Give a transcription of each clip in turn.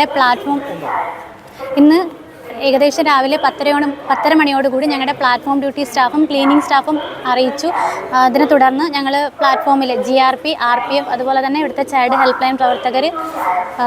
ഞങ്ങളുടെ പ്ലാറ്റ്ഫോം ഇന്ന് ഏകദേശം രാവിലെ പത്തരയോട് പത്തര മണിയോടുകൂടി ഞങ്ങളുടെ പ്ലാറ്റ്ഫോം ഡ്യൂട്ടി സ്റ്റാഫും ക്ലീനിങ് സ്റ്റാഫും അറിയിച്ചു. അതിനെ തുടർന്ന് ഞങ്ങൾ പ്ലാറ്റ്ഫോമിൽ G R P R P F അതുപോലെ തന്നെ ഇവിടുത്തെ ചൈൽഡ് ഹെൽപ്പ് ലൈൻ പ്രവർത്തകർ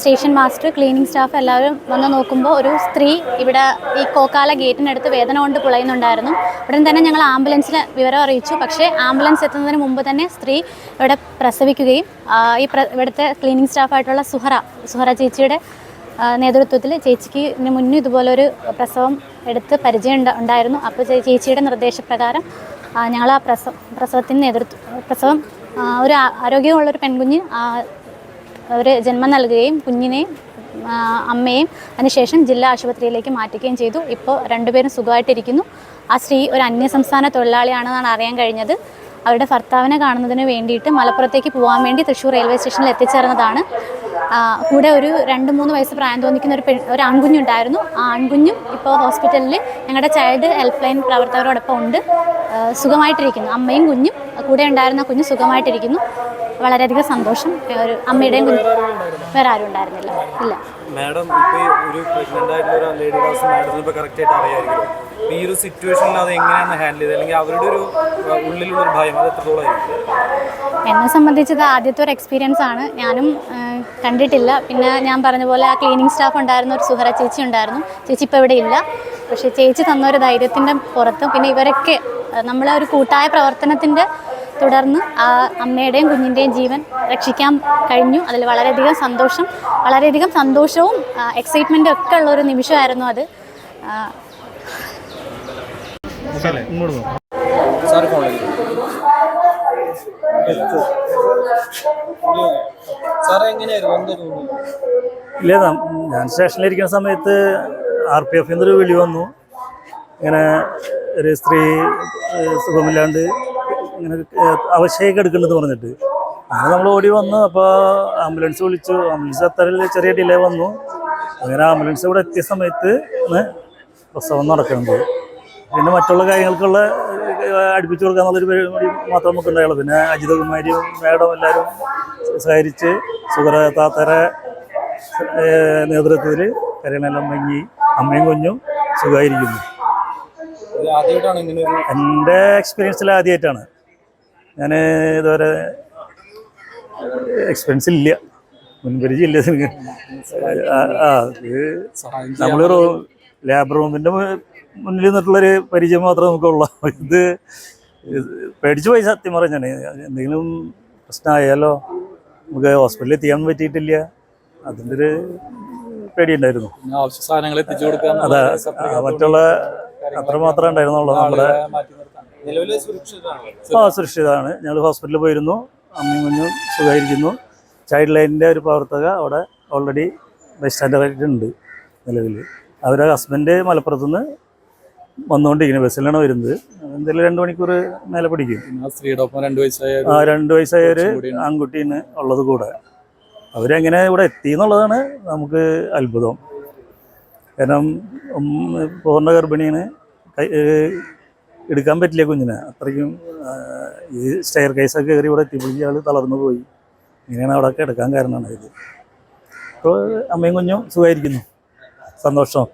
സ്റ്റേഷൻ മാസ്റ്റർ ക്ലീനിങ് സ്റ്റാഫ് എല്ലാവരും വന്ന് നോക്കുമ്പോൾ ഒരു സ്ത്രീ ഇവിടെ ഈ കോക്കാല ഗേറ്റിനടുത്ത് വേദന കൊണ്ട് പുളയുന്നുണ്ടായിരുന്നു. ഉടൻ തന്നെ ഞങ്ങൾ ആംബുലൻസിൽ വിവരം അറിയിച്ചു. പക്ഷേ ആംബുലൻസ് എത്തുന്നതിന് മുമ്പ് തന്നെ സ്ത്രീ ഇവിടെ പ്രസവിക്കുകയും ഈ ഇവിടുത്തെ ക്ലീനിങ് സ്റ്റാഫായിട്ടുള്ള സുഹറ സുഹറ ചേച്ചിയുടെ നേതൃത്വത്തിൽ ചേച്ചിക്ക് ഇതിന് മുന്നേ ഇതുപോലൊരു പ്രസവം എടുത്ത് പരിചയം ഉണ്ട- ഉണ്ടായിരുന്നു. അപ്പോൾ ചേച്ചിയുടെ നിർദ്ദേശപ്രകാരം ഞങ്ങൾ ആ പ്രസവ പ്രസവത്തിന് നേതൃത്വം പ്രസവം ഒരു ആരോഗ്യമുള്ളൊരു പെൺകുഞ്ഞ് അവർ ജന്മം നൽകുകയും കുഞ്ഞിനെയും അമ്മയും അതിനുശേഷം ജില്ലാ ആശുപത്രിയിലേക്ക് മാറ്റുകയും ചെയ്തു. ഇപ്പോൾ രണ്ടുപേരും സുഖമായിട്ടിരിക്കുന്നു. ആ സ്ത്രീ ഒരു അന്യസംസ്ഥാന തൊഴിലാളിയാണെന്നാണ് അറിയാൻ കഴിഞ്ഞത്. അവരുടെ ഭർത്താവിനെ കാണുന്നതിന് വേണ്ടിയിട്ട് മലപ്പുറത്തേക്ക് പോകാൻ വേണ്ടി തൃശ്ശൂർ റെയിൽവേ സ്റ്റേഷനിൽ എത്തിച്ചേർന്നതാണ്. കൂടെ ഒരു രണ്ട് മൂന്ന് വയസ്സ് പ്രായം തോന്നിക്കുന്ന ഒരു പെൺ ഒരു ആൺകുഞ്ഞുണ്ടായിരുന്നു. ആ ആൺകുഞ്ഞും ഇപ്പോൾ ഹോസ്പിറ്റലിൽ ഞങ്ങളുടെ ചൈൽഡ് ഹെൽപ്പ് ലൈൻ പ്രവർത്തകരോടൊപ്പം ഉണ്ട്. സുഖമായിട്ടിരിക്കുന്നു. അമ്മയും കുഞ്ഞും കൂടെ ഉണ്ടായിരുന്ന കുഞ്ഞ് സുഖമായിട്ടിരിക്കുന്നു. വളരെയധികം സന്തോഷം. ഒരു അമ്മയുടെയും വേറെ ആരും ഉണ്ടായിരുന്നില്ല. ഇല്ല. മാഡം ഇപ്പോൾ ഒരു ആയിട്ടുള്ള ഒരു ലേഡി ഡോസ് മാഡത്തിന് ഇപ്പോൾ കറക്റ്റ് ആയിട്ട് അറിയാമായിരിക്കും ഈ ഒരു സിറ്റുവേഷനിൽ അത് എങ്ങനെയാണ് ഹാൻഡിൽ ചെയ്തത്? അല്ലെങ്കിൽ അവരുടെ ഒരു ഉള്ളിലുള്ള ഒരു ഭയം അത് എത്രത്തോളമായിരിക്കും എന്നെ സംബന്ധിച്ചത് ആദ്യത്തെ ഒരു എക്സ്പീരിയൻസ് ആണ്. ഞാനും കണ്ടിട്ടില്ല. പിന്നെ ഞാൻ പറഞ്ഞ പോലെ ആ ക്ലീനിങ് സ്റ്റാഫ് ഉണ്ടായിരുന്ന ഒരു സുഹറ ചേച്ചി ഉണ്ടായിരുന്നു. ചേച്ചി ഇപ്പോൾ ഇവിടെ ഇല്ല. പക്ഷേ ചേച്ചി തന്ന ഒരു ധൈര്യത്തിന്റെ പുറത്തും പിന്നെ ഇവരൊക്കെ നമ്മളെ ഒരു കൂട്ടായ പ്രവർത്തനത്തിന്റെ തുടർന്ന് ആ അമ്മയുടെയും കുഞ്ഞിന്റെയും ജീവൻ രക്ഷിക്കാൻ കഴിഞ്ഞു. അതിൽ വളരെയധികം സന്തോഷം വളരെയധികം സന്തോഷവും എക്സൈറ്റ്മെന്റും ഒക്കെ ഉള്ള ഒരു നിമിഷമായിരുന്നു അത്. ഇല്ല ഞാൻ സ്റ്റേഷനിലിരിക്കുന്ന സമയത്ത് ആർ പി എഫിൽ നിന്നൊരു വിളി വന്നു. ഇങ്ങനെ ഒരു സ്ത്രീ സുഖമില്ലാണ്ട് ഇങ്ങനെ ഏഹ്, അവശയൊക്കെ എടുക്കേണ്ടത് പറഞ്ഞിട്ട്. അങ്ങനെ നമ്മൾ ഓടി വന്നു. അപ്പോൾ ആംബുലൻസ് വിളിച്ചു. ആംബുലൻസ് അത്ര ചെറിയ ഡിലേ വന്നു. അങ്ങനെ ആംബുലൻസ് ഇവിടെ എത്തിയ സമയത്ത് ഇന്ന് പ്രസവം നടക്കുന്നത് പിന്നെ മറ്റുള്ള കാര്യങ്ങൾക്കുള്ള അടുപ്പിച്ചു കൊടുക്കാന്നുള്ളൊരു പരിപാടി മാത്രം നമുക്ക് ഉണ്ടായുള്ളൂ പിന്നെ അജിതകുമാരിയും മേഡം എല്ലാവരും സഹകരിച്ച് സുഗര താത്തരെ നേതൃത്വത്തിൽ കരയണെല്ലാം മങ്ങി അമ്മയും കുഞ്ഞും സുഖമായിരിക്കുന്നു. എന്റെ എക്സ്പീരിയൻസിൽ ആദ്യമായിട്ടാണ്. ഞാൻ ഇതുവരെ എക്സ്പെൻസ് ഇല്ല. മുൻപരിചയം ഇല്ല. ഇതിന്. ആ ആ ഇത് നമ്മൾ ലാബ് റൂമിന്റെ മുന്നിൽ നിന്നിട്ടുള്ളൊരു പരിചയം മാത്രമേ നമുക്കുള്ളൂ. ഇത് ഇത് പേടിച്ചു പോയി സത്യം പറഞ്ഞാൽ എന്തെങ്കിലും പ്രശ്നമായാലോ നമുക്ക് ഹോസ്പിറ്റലിൽ എത്തിക്കാൻ പറ്റിയിട്ടില്ല. അതിന്റെ ഒരു പേടിയുണ്ടായിരുന്നു. ആവശ്യ സാധനങ്ങൾ എത്തിച്ചു കൊടുക്കാൻ അതെ മറ്റുള്ള അത്ര മാത്രമേ ഉണ്ടായിരുന്നുള്ളൂ. നമ്മുടെ ആ സുരക്ഷിതമാണ് ഞങ്ങൾ ഹോസ്പിറ്റലിൽ പോയിരുന്നു. അമ്മയും കുഞ്ഞും സുഖമായിരിക്കുന്നു. ചൈൽഡ് ലൈനിന്റെ ഒരു പ്രവർത്തക അവിടെ ഓൾറെഡി ബസ് സ്റ്റാൻഡറായിട്ടുണ്ട് നിലവിൽ. അവരുടെ ഹസ്ബൻഡ് മലപ്പുറത്തുനിന്ന് വന്നുകൊണ്ടിരിക്കുന്നു. ബസ്സിലാണ് വരുന്നത്. എന്തായാലും രണ്ട് മണിക്കൂർ മേലെ പിടിക്കും. ആ രണ്ട് വയസ്സായ ഒരു ആ രണ്ട് വയസ്സായ ഒരു കുറച്ചും കൂടിയാണ്. ആൺകുട്ടീന് ഉള്ളത് കൂടെ. അവരെങ്ങനെ ഇവിടെ എത്തി എന്നുള്ളതാണ് നമുക്ക് അത്ഭുതം. കാരണം പൂർണ ഗർഭിണിയാണ്. എടുക്കാൻ പറ്റില്ല കുഞ്ഞിനെ. അത്രയ്ക്കും ഈ സ്റ്റെയർ കേസൊക്കെ കയറി ഇവിടെ എത്തിപ്പിടിച്ച് ആൾ തളർന്നു പോയി. ഇങ്ങനെയാണ് അവിടെ എടുക്കാൻ കാരണമാണ് ഇത്. അപ്പോൾ അമ്മയും കുഞ്ഞും സുഖമായിരിക്കുന്നു. സന്തോഷം?